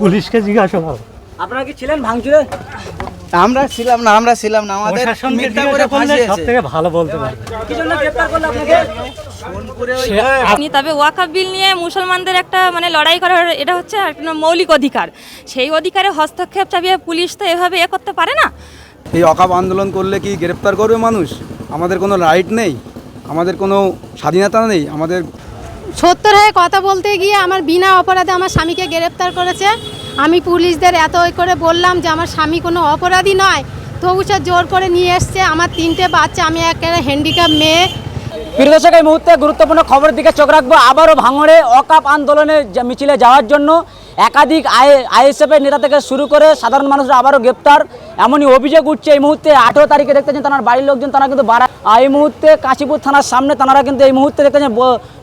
পুলিশকে জিজ্ঞাসা করো। আপনারা কি ছিলেন ভাঙচুরে? আমরা ছিলাম না আমরা ছিলাম না আমাদের মিথ্যা করে ফাঁসিয়েছে। থেকে ভালো বলতে পারবে। কি জন্য গ্রেপ্তার করল আপনাকে? নি তবে ওয়াকাফ বিল নিয়ে মুসলমানদের একটা মানে লড়াই করার এটা হচ্ছে একটা মৌলিক অধিকার। সেই অধিকারে হস্তক্ষেপ চাপিয়ে পুলিশ তো এভাবে এ করতে পারে না। এই অকাপ আন্দোলন করলে কি গ্রেপ্তার করবে মানুষ? আমাদের কোনো রাইট নেই আমাদের কোনো স্বাধীনতা নেই আমাদের সত্তর হয়ে কথা বলতে গিয়ে আমার বিনা অপরাধে আমার স্বামীকে গ্রেপ্তার করেছে। আমি পুলিশদের এত ওই করে বললাম যে আমার স্বামী কোনো অপরাধী নয়। তবু সে জোর করে নিয়ে এসছে। আমার তিনটে বাচ্চা, আমি একটা হ্যান্ডিক্যাপ মেয়ে। প্রিয় দর্শক, এই মুহূর্তে গুরুত্বপূর্ণ খবরের দিকে চোখ রাখব। আবারও ভাঙড়ে অকাপ আন্দোলনে মিছিলে যাওয়ার জন্য একাধিক আইএসএফ এর নেতা থেকে শুরু করে সাধারণ মানুষরা আবারও গ্রেপ্তার। এমনই অভিযোগ উঠছে এই মুহূর্তে। আঠেরো তারিখে দেখতেছেন তার বাড়ির লোকজন, তারা কিন্তু বাড়া এই মুহূর্তে কাশীপুর থানার সামনে তারা কিন্তু এই মুহূর্তে দেখতেছেন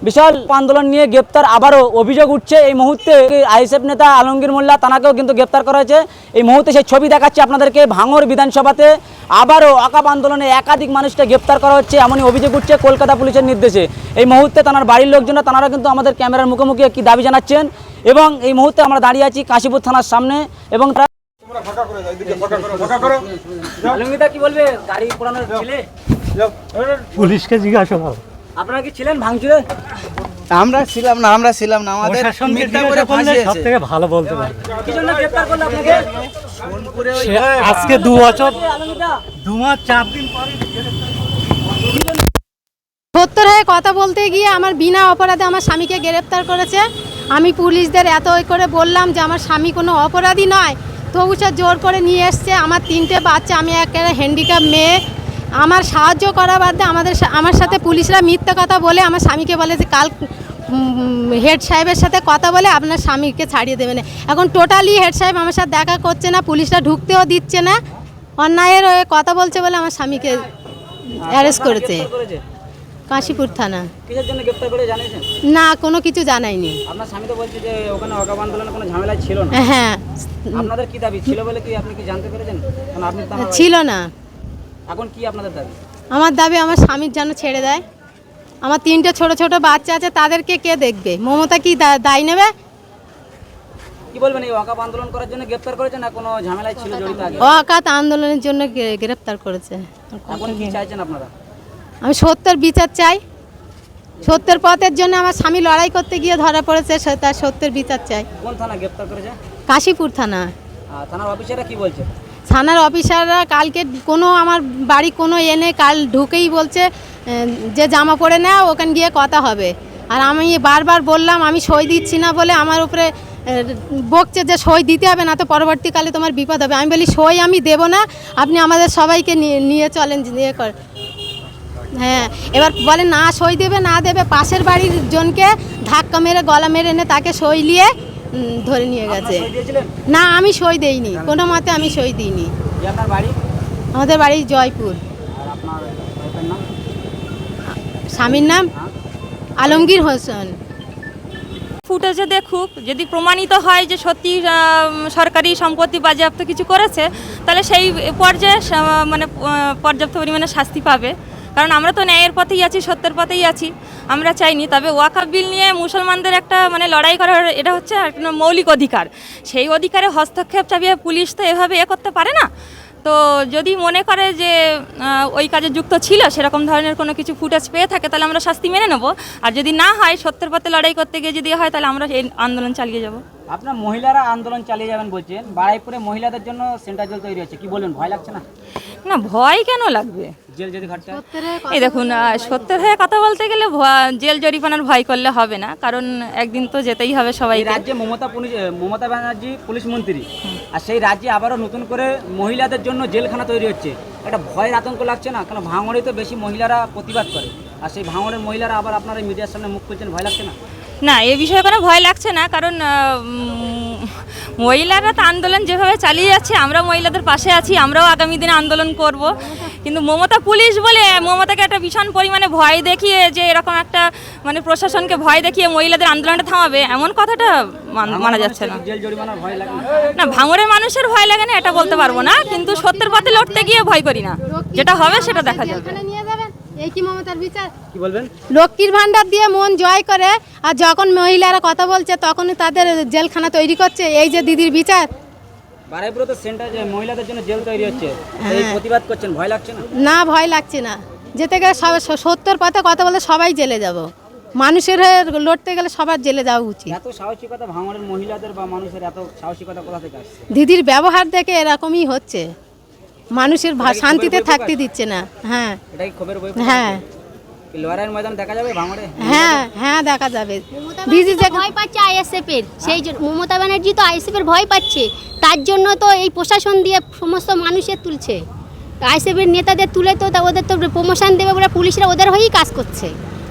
বিশাল আন্দোলন নিয়ে গ্রেপ্তার আবারও অভিযোগ উঠছে। এই মুহূর্তে আইএসএফ নেতা আলমগীর মোল্লা তানাকেও কিন্তু গ্রেপ্তার করা হয়েছে। এই মুহূর্তে সেই ছবি দেখাচ্ছে আপনাদেরকে ভাঙর বিধানসভাতে। আবারও অকাপ আন্দোলনে একাধিক মানুষকে গ্রেপ্তার করা হচ্ছে। এমনই অভিযোগ উঠছে কলকাতা পুলিশের নির্দেশে। এই মুহূর্তে তার বাড়ির লোকজনরা তারা কিন্তু আমাদের ক্যামেরার মুখোমুখি কি দাবি জানাচ্ছেন। এবং এই মুহূর্তে আমরা দাঁড়িয়ে আছি কাশীপুর থানার সামনে এবং তারা পুলিশকে জিজ্ঞাসা করো। আপনারা কি ছিলেন ভাঙচুরে আমরা ছিলাম না আমরা ছিলাম না আমাদের মিথ্যা করে ফাঁসিয়েছে। ভালো বলতে পারবে। কি জন্য গ্রেপ্তার করল আপনাকে? আজকে দু বছর দু মাস চার দিন পরে সত্তর হয়ে কথা বলতে গিয়ে আমার বিনা অপরাধে আমার স্বামীকে গ্রেফতার করেছে। আমি পুলিশদের এত করে বললাম যে আমার স্বামী কোনো অপরাধী নয়। তবু সে জোর করে নিয়ে এসছে। আমার তিনটে বাচ্চা, আমি একেবারে হ্যান্ডিক্যাপ মেয়ে। আমার সাহায্য করা বাদে আমাদের আমার সাথে পুলিশরা মিথ্যা কথা বলে, আমার স্বামীকে বলে যে কাল হেড সাহেবের সাথে কথা বলে আপনার স্বামীকে ছাড়িয়ে দেবেন এখন টোটালি হেড সাহেব আমার সাথে দেখা করছে না, পুলিশরা ঢুকতেও দিচ্ছে না। অন্যায়ের কথা বলছে বলে আমার স্বামীকে অ্যারেস্ট করেছে। কাশীপুর থানা। কিসের জন্য গ্রেপ্তার করে জানিয়েছেন? না কোনো কিছু জানাইনি। আপনার স্বামী তো বলছে যে ওখানে অকাপ আন্দোলনে কোনো ঝামেলা ছিল না। হ্যাঁ। আপনাদের কি দাবি? ছিল বলে কি আপনি কি জানতে পেরেছেন? কারণ আপনি তো আমার ছিল না। এখন কি আপনাদের দাবি? আমার দাবি আমার স্বামীর যেন ছেড়ে দেয়। আমার তিনটে ছোট ছোট বাচ্চা আছে তাদেরকে কে দেখবে? মমতা কি দা- দায় নেবে? কি বলবেন এই অকাপ আন্দোলন করার জন্য গ্রেপ্তার করেছেন না কোনো ঝামেলায় ছিল জড়িত আগে? অকাত আন্দোলনের জন্য গ্রে- গ্রেপ্তার করেছে। এখন কি চাইছেন আপনারা? আমি সত্যের বিচার চাই। সত্যের পথের জন্য আমার স্বামী লড়াই করতে গিয়ে ধরা পড়েছে তার সত্যের বিচার চাই। কোন থানা করেছে? কাশীপুর থানা। থানার অফিসাররা কি বলছে? থানার অফিসাররা কালকে কোনো আমার বাড়ি কোনো এনে কাল ঢুকেই বলছে যে জামা পরে নাও ওখানে গিয়ে কথা হবে। আর আমি বারবার বললাম আমি সই দিচ্ছি না বলে আমার উপরে বকছে যে সই দিতে হবে না তো পরবর্তীকালে তোমার বিপদ হবে। আমি বলি সই আমি দেব না আপনি আমাদের সবাইকে নিয়ে নিয়ে চলেন নিয়ে কর। হ্যাঁ এবার বলে না সই দেবে না দেবে পাশের বাড়ির জনকে ধাক্কা মেরে গলা মেরে এনে তাকে সই নিয়ে ধরে নিয়ে গেছে। না আমি সই দেইনি কোনো মতে আমি সই দিইনি। যে আপনার বাড়ি? আমাদের বাড়ি জয়পুর। আর আপনার ওয়াইফের নাম? স্বামীর নাম? আলমগীর হোসেন। ফুটেজে দেখুক যদি প্রমাণিত হয় যে সত্যি সরকারি সম্পত্তি বাজেয়াপ্ত কিছু করেছে তাহলে সেই পর্যায়ে মানে পর্যাপ্ত পরিমাণে শাস্তি পাবে। কারণ আমরা তো ন্যায়ের পথেই আছি, সত্যের পথেই আছি। আমরা চাইনি, তবে ওয়াকাফ বিল নিয়ে মুসলমানদের একটা মানে লড়াই করার এটা হচ্ছে একটা মৌলিক অধিকার। সেই অধিকারে হস্তক্ষেপ চাপিয়ে পুলিশ তো এভাবে এ করতে পারে না। তো যদি মনে করে যে ওই কাজে যুক্ত ছিল, সেরকম ধরনের কোনো কিছু ফুটেজ পেয়ে থাকে, তাহলে আমরা শাস্তি মেনে নেব। আর যদি না হয়, সত্যের পথে লড়াই করতে গিয়ে যদি হয়, তাহলে আমরা এই আন্দোলন চালিয়ে যাব। আপনার মহিলারা আন্দোলন চালিয়ে যাবেন বলছেন বাড়াইপুরে মহিলাদের জন্য সেন্টার জেল তৈরি হচ্ছে, কি বলবেন, ভয় লাগছে না? না ভয় কেন লাগবে? জেল যদি ঘাটতে এই দেখুন সত্যের হয়ে কথা বলতে গেলে জেল জরিমানার ভয় করলে হবে না কারণ একদিন তো যেতেই হবে সবাই রাজ্যে মমতা পুলিশ মমতা ব্যানার্জি পুলিশ মন্ত্রী আর সেই রাজ্যে আবারও নতুন করে মহিলাদের জন্য জেলখানা তৈরি হচ্ছে। একটা ভয়ের আতঙ্ক লাগছে না? কারণ ভাঙড়ে তো বেশি মহিলারা প্রতিবাদ করে আর সেই ভাঙড়ের মহিলারা আবার আপনারা এই মিডিয়ার সামনে মুখ খুলছেন ভয় লাগছে না? না এ বিষয়ে কোনো ভয় লাগছে না কারণ মহিলারা তো আন্দোলন যেভাবে চালিয়ে যাচ্ছে আমরা মহিলাদের পাশে আছি আমরাও আগামী দিনে আন্দোলন করব। কিন্তু মমতা পুলিশ বলে মমতাকে একটা ভীষণ পরিমাণে ভয় দেখিয়ে যে এরকম একটা মানে প্রশাসনকে ভয় দেখিয়ে মহিলাদের আন্দোলনটা থামাবে এমন কথাটা মান- মানা যাচ্ছে না। জেল জরিমানার ভয় লাগে না। ভাঙড়ের মানুষের ভয় লাগে না এটা বলতে পারব না কিন্তু সত্যের পথে লড়তে গিয়ে ভয় করি না। যেটা হবে সেটা দেখা যাবে? এই কি মমতার বিচার? কি বলবেন? লক্ষ্মীর ভাণ্ডার দিয়ে মন জয় করে আর যখন মহিলারা কথা বলছে তখনই তাদের জেলখানা তৈরি করছে এই যে দিদির বিচার। বারাইপুরে সেন্টার যে মহিলাদের জন্য জেল তৈরি হচ্ছে হ্যাঁ। এই প্রতিবাদ করছেন ভয় লাগছে না? না ভয় লাগছে না। যেতে গেলে সব সত্তর পথে কথা বলে সবাই জেলে যাব। মানুষের হয়ে লড়তে গেলে সবার জেলে যাওয়া উচিত। এত সাহসিকতা ভাঙড়ের মহিলাদের বা মানুষের এত সাহসিকতা কোথা থেকে আসছে? দিদির ব্যবহার দেখে এরকমই হচ্ছে। মানুষের ভা- শান্তিতে থাকতে দিচ্ছে না হ্যাঁ। এটা কি খবর বই হ্যাঁ। কি ময়দান দেখা যাবে ভাঙড়ে? হ্যাঁ হ্যাঁ দেখা যাবে। দিদি দিদি যে ভয় পাচ্ছে আইএসএফ এর সেই জন্য মমতা ব্যানার্জি তো আইএসএফ এর ভয় পাচ্ছে। তার জন্য তো এই প্রশাসন দিয়ে সমস্ত মানুষের তুলছে। আইএসএফ এর নেতাদের তুলে তো তা ওদের তো প্রমোশন দেবে বলে পুলিশরা ওদের হয়েই কাজ করছে।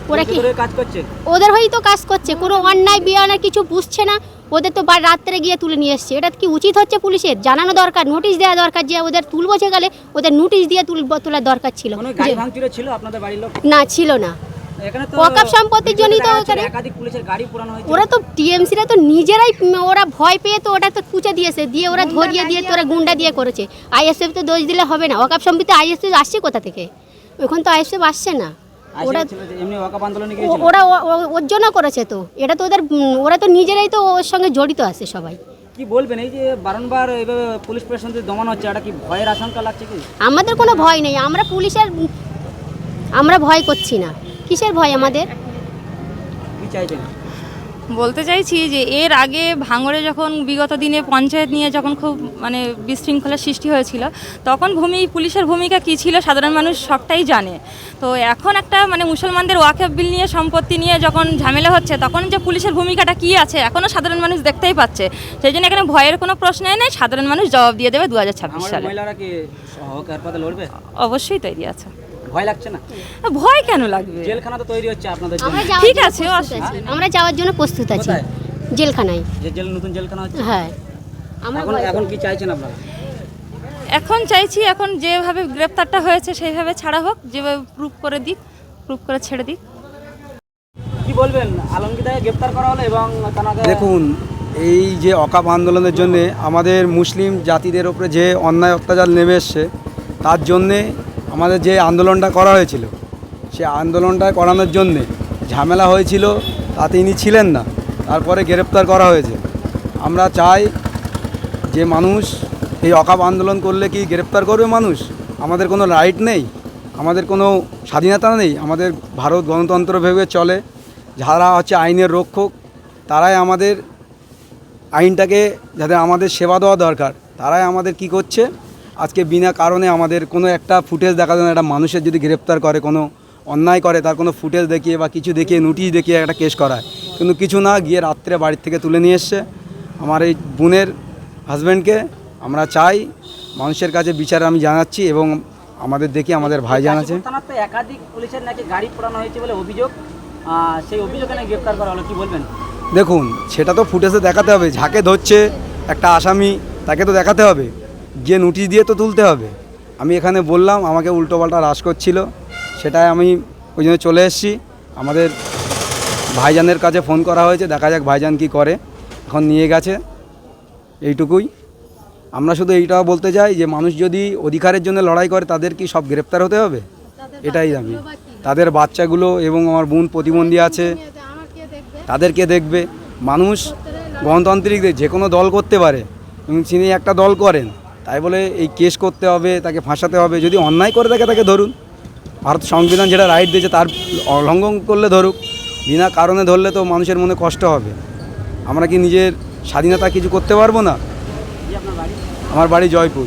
ওরা কি? কাজ করছে। ওদের হয়েই তো কাজ করছে কোনো অন্যায় বিয়ানার কিছু বুঝছে না ওদের তো রাত্রে গিয়ে তুলে নিয়ে এসছে। এটা কি উচিত হচ্ছে পুলিশের? জানানো দরকার নোটিশ দেওয়া দরকার যে ওদের তুলবো গেলে ওদের নোটিশ দিয়ে তুল তোলার দরকার ছিল। লোক? না ছিল না। সম্পত্তির জন্যই তো ওখানে- ওরা তো টিএমসিরা তো নিজেরাই ওরা ভয় পেয়ে তো ওটা তো কুচে দিয়েছে দিয়ে ওরা ধরিয়ে দিয়ে তোরা গুন্ডা দিয়ে করেছে। আইএসএফ তো দোষ দিলে হবে না। ওকাপ সম্পত্তি আইএসএফ আসছে কোথা থেকে? ওখান তো আইএসএফ আসছে না। ওরা ওরা ওর জন্য করেছে তো। এটা তো ওদের ওরা তো নিজেরাই তো ওর সঙ্গে জড়িত আছে সবাই। কি বলবেন এই যে বারংবার এইভাবে পুলিশ প্রশাসন দিয়ে দমন হচ্ছে এটা কি ভয়ের আশঙ্কা লাগছে কি? আমাদের কোনো ভয় নেই। আমরা পুলিশের আমরা ভয় করছি না। কিসের ভয় আমাদের? কি চাইছেন? বলতে চাইছি যে এর আগে ভাঙড়ে যখন বিগত দিনে পঞ্চায়েত নিয়ে যখন খুব মানে বিশৃঙ্খলার সৃষ্টি হয়েছিল তখন ভূমি পুলিশের ভূমিকা কী ছিল সাধারণ মানুষ সবটাই জানে। তো এখন একটা মানে মুসলমানদের ওয়াকেফ বিল নিয়ে সম্পত্তি নিয়ে যখন ঝামেলা হচ্ছে তখন যে পুলিশের ভূমিকাটা কী আছে এখনও সাধারণ মানুষ দেখতেই পাচ্ছে। সেই জন্য এখানে ভয়ের কোনো প্রশ্নই নেই সাধারণ মানুষ জবাব দিয়ে দেবে দু হাজার ছাব্বিশ সালে। অবশ্যই তৈরি আছে। ভয় লাগছে না? ভয় কেন লাগবে? জেলখানা তো তৈরি হচ্ছে আপনাদের জন্য। ঠিক জন্য আছে। আমরা যাওয়ার জন্য প্রস্তুত আছি। জেলখানায়। যে জেল নতুন জেলখানা হচ্ছে? হ্যাঁ। আমরা এখন এখন কি চাইছেন আপনারা? এখন চাইছি এখন যেভাবে গ্রেপ্তারটা হয়েছে সেইভাবে ছাড়া হোক। যেভাবে প্রুফ করে দিক প্রুফ করে ছেড়ে দিক। কি বলবেন? আলমগীরদাকে গ্রেপ্তার করা হলো এবং দেখুন এই যে অকাপ আন্দোলনের জন্যে আমাদের মুসলিম জাতিদের ওপরে যে অন্যায় অত্যাচার নেমে এসছে তার জন্যে আমাদের যে আন্দোলনটা করা হয়েছিল, সে আন্দোলনটা করানোর জন্যে ঝামেলা হয়েছিল, তাতে ইনি ছিলেন না। তারপরে গ্রেপ্তার করা হয়েছে। আমরা চাই যে মানুষ এই অকাপ আন্দোলন করলে কি গ্রেপ্তার করবে মানুষ? আমাদের কোনো রাইট নেই, আমাদের কোনো স্বাধীনতা নেই, আমাদের ভারত গণতন্ত্র ভেবে চলে। যারা হচ্ছে আইনের রক্ষক, তারাই আমাদের আইনটাকে যাদের আমাদের সেবা দেওয়া দরকার, তারাই আমাদের কি করছে? আজকে বিনা কারণে আমাদের কোনো একটা ফুটেজ দেখা যায় একটা মানুষের যদি গ্রেপ্তার করে কোনো অন্যায় করে তার কোনো ফুটেজ দেখিয়ে বা কিছু দেখিয়ে নোটিশ দেখিয়ে একটা কেস করায়। কিন্তু কিছু না গিয়ে রাত্রে বাড়ির থেকে তুলে নিয়ে এসছে। আমার এই বোনের হাজব্যান্ডকে আমরা চাই মানুষের কাছে বিচার আমি জানাচ্ছি এবং আমাদের দেখি আমাদের ভাই জানাচ্ছে একাধিক পুলিশের নাকি গাড়ি পোড়ানো হয়েছে বলে অভিযোগ। সেই অভিযোগে নাকি গ্রেপ্তার করা হলো কি বলবেন? দেখুন সেটা তো ফুটেজে দেখাতে হবে। ঝাঁকে ধরছে একটা আসামি তাকে তো দেখাতে হবে। গিয়ে নোটিশ দিয়ে তো তুলতে হবে। আমি এখানে বললাম আমাকে উল্টোপাল্টা হ্রাস করছিল। সেটাই আমি ওই জন্য চলে এসেছি। আমাদের ভাইজানের কাছে ফোন করা হয়েছে দেখা যাক ভাইজান কি করে। এখন নিয়ে গেছে। এইটুকুই। আমরা শুধু এইটাও বলতে চাই যে মানুষ যদি অধিকারের জন্য লড়াই করে তাদের কি সব গ্রেপ্তার হতে হবে? এটাই আমি তাদের বাচ্চাগুলো এবং আমার বোন প্রতিবন্ধী আছে। তাদেরকে দেখবে? মানুষ গণতান্ত্রিক দেশ যে কোনো দল করতে পারে। এবং তিনি একটা দল করেন। তাই বলে এই কেস করতে হবে, তাকে ফাঁসাতে হবে। যদি অন্যায় করে থাকে, তাকে ধরুন। ভারত সংবিধান যেটা রাইট দিয়েছে, তার লঙ্ঘন করলে ধরুক। বিনা কারণে ধরলে তো মানুষের মনে কষ্ট হবে। আমরা কি নিজের স্বাধীনতা কিছু করতে পারব না? আমার বাড়ি জয়পুর।